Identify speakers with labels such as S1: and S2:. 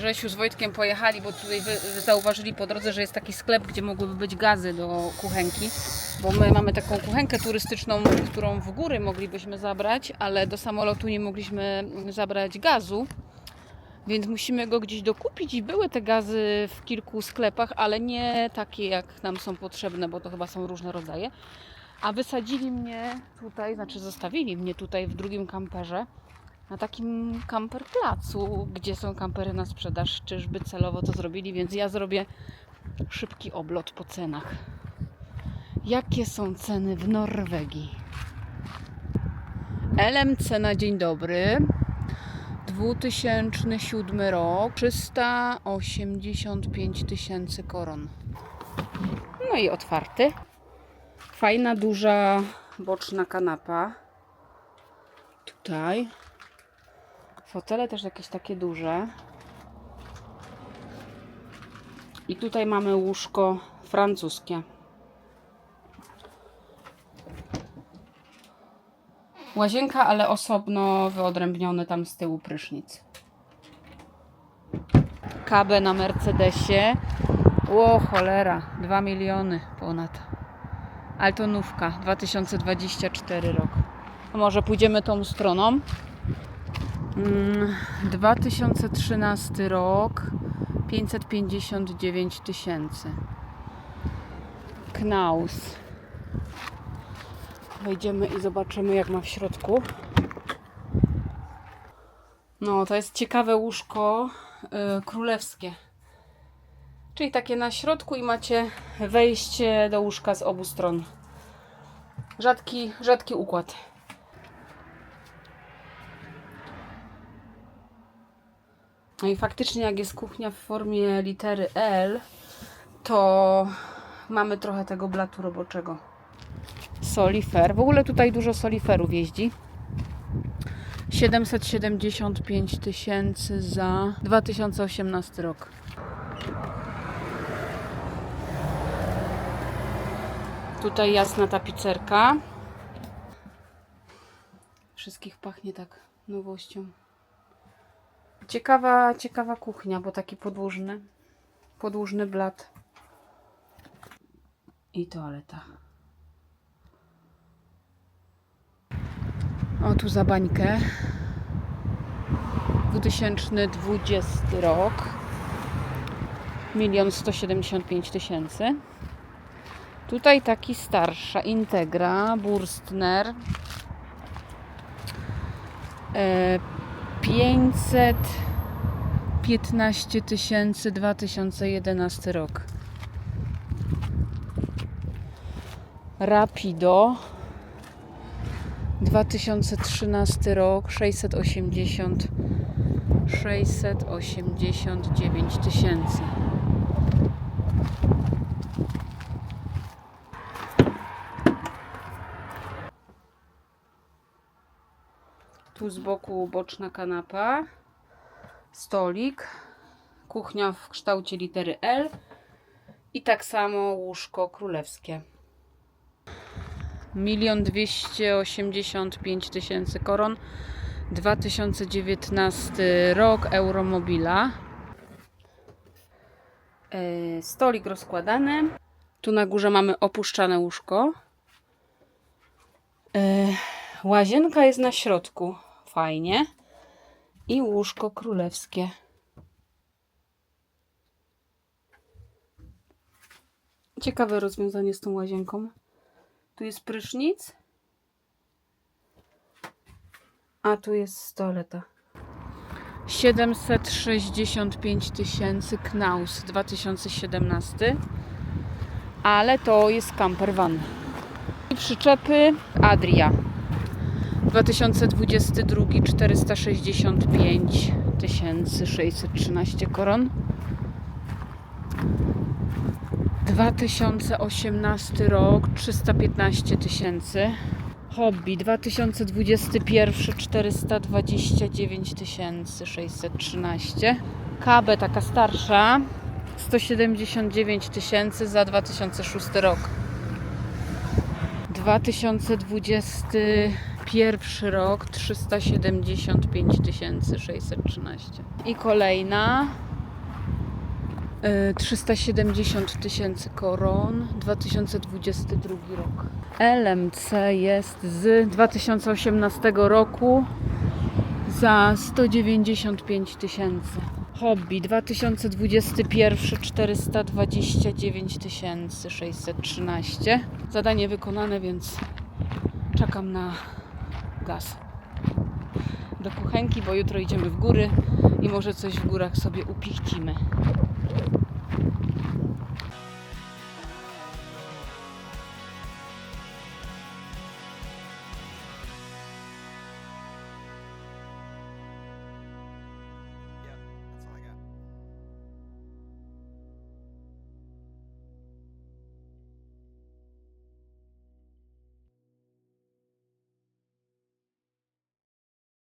S1: Grzesiu z Wojtkiem pojechali, bo tutaj zauważyli po drodze, że jest taki sklep, gdzie mogłyby być gazy do kuchenki. Bo my mamy taką kuchenkę turystyczną, którą w góry moglibyśmy zabrać, ale do samolotu nie mogliśmy zabrać gazu. Więc musimy go gdzieś dokupić i były te gazy w kilku sklepach, ale nie takie jak nam są potrzebne, bo to chyba są różne rodzaje. A wysadzili mnie tutaj, znaczy zostawili mnie tutaj w drugim kamperze na takim kamper placu, gdzie są kampery na sprzedaż. Czyżby celowo to zrobili, więc ja zrobię szybki oblot po cenach. Jakie są ceny w Norwegii? LMC na dzień dobry. 2007 rok 385 tysięcy koron. No i otwarty. Fajna, duża, boczna kanapa. Tutaj. Fotele też jakieś takie duże. I tutaj mamy łóżko francuskie. Łazienka, ale osobno wyodrębniony tam z tyłu prysznic. Kabę na Mercedesie. Ło, cholera, 2 miliony ponad. Altonówka, 2024 rok. Może pójdziemy tą stroną? Mm, 2013 rok, 559 tysięcy. Knaus. Wejdziemy i zobaczymy, jak ma w środku. No, to jest ciekawe łóżko y, królewskie. Czyli takie na środku i macie wejście do łóżka z obu stron. Rzadki, rzadki układ. No i faktycznie, jak jest kuchnia w formie litery L, to mamy trochę tego blatu roboczego. Solifer. W ogóle tutaj dużo soliferów jeździ. 775 tysięcy za 2018 rok. Tutaj jasna tapicerka. Wszystkich pachnie tak nowością. Ciekawa, ciekawa kuchnia, bo taki podłużny. Podłużny blat. I toaleta. O, tu za bańkę. 2020 rok. Milion 175 tysięcy. Tutaj taki starsza Integra, Burstner. E, 515 tysięcy 2011 rok. Rapido 2013 rok 680 689 tysięcy. Tu z boku boczna kanapa, stolik, kuchnia w kształcie litery L i tak samo łóżko królewskie. Milion dwieście osiemdziesiąt pięć tysięcy koron. 2019 rok Euromobila. E, Stolik rozkładany. Tu na górze mamy opuszczane łóżko. E, Łazienka jest na środku. Fajnie. I łóżko królewskie. Ciekawe rozwiązanie z tą łazienką. Tu jest prysznic. A tu jest toaleta. 765 tysięcy Knaus 2017. Ale to jest camper van. Przyczepy Adria 2022 465 613 koron. 2018 rok 315 tysięcy. Hobby 2021 429 613. KB taka starsza 179 tysięcy za 2006 rok. 2021 rok 375 613. I kolejna E, 370 tysięcy koron, 2022 rok. LMC jest z 2018 roku za 195 tysięcy. Hobby 2021 429 613. Zadanie wykonane, więc czekam na gaz do kuchenki, bo jutro idziemy w góry i może coś w górach sobie upichcimy.